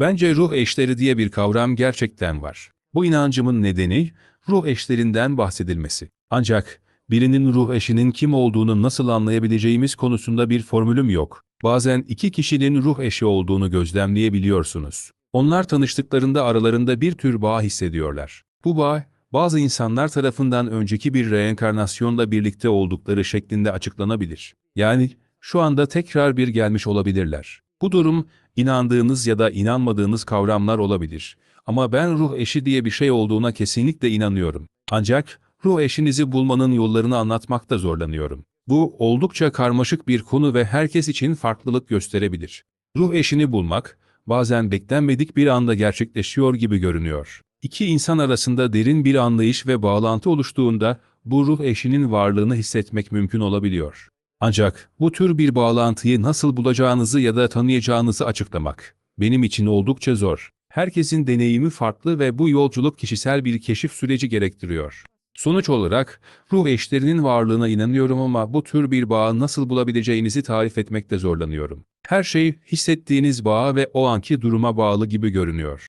Bence ruh eşleri diye bir kavram gerçekten var. Bu inancımın nedeni ruh eşlerinden bahsedilmesi. Ancak birinin ruh eşinin kim olduğunu nasıl anlayabileceğimiz konusunda bir formülüm yok. Bazen iki kişinin ruh eşi olduğunu gözlemleyebiliyorsunuz. Onlar tanıştıklarında aralarında bir tür bağ hissediyorlar. Bu bağ, bazı insanlar tarafından önceki bir reenkarnasyonla birlikte oldukları şeklinde açıklanabilir. Yani şu anda tekrar bir gelmiş olabilirler. Bu durum inandığınız ya da inanmadığınız kavramlar olabilir. Ama ben ruh eşi diye bir şey olduğuna kesinlikle inanıyorum. Ancak ruh eşinizi bulmanın yollarını anlatmakta zorlanıyorum. Bu oldukça karmaşık bir konu ve herkes için farklılık gösterebilir. Ruh eşini bulmak bazen beklenmedik bir anda gerçekleşiyor gibi görünüyor. İki insan arasında derin bir anlayış ve bağlantı oluştuğunda bu ruh eşinin varlığını hissetmek mümkün olabiliyor. Ancak bu tür bir bağlantıyı nasıl bulacağınızı ya da tanıyacağınızı açıklamak benim için oldukça zor. Herkesin deneyimi farklı ve bu yolculuk kişisel bir keşif süreci gerektiriyor. Sonuç olarak ruh eşlerinin varlığına inanıyorum ama bu tür bir bağı nasıl bulabileceğinizi tarif etmekte zorlanıyorum. Her şey hissettiğiniz bağa ve o anki duruma bağlı gibi görünüyor.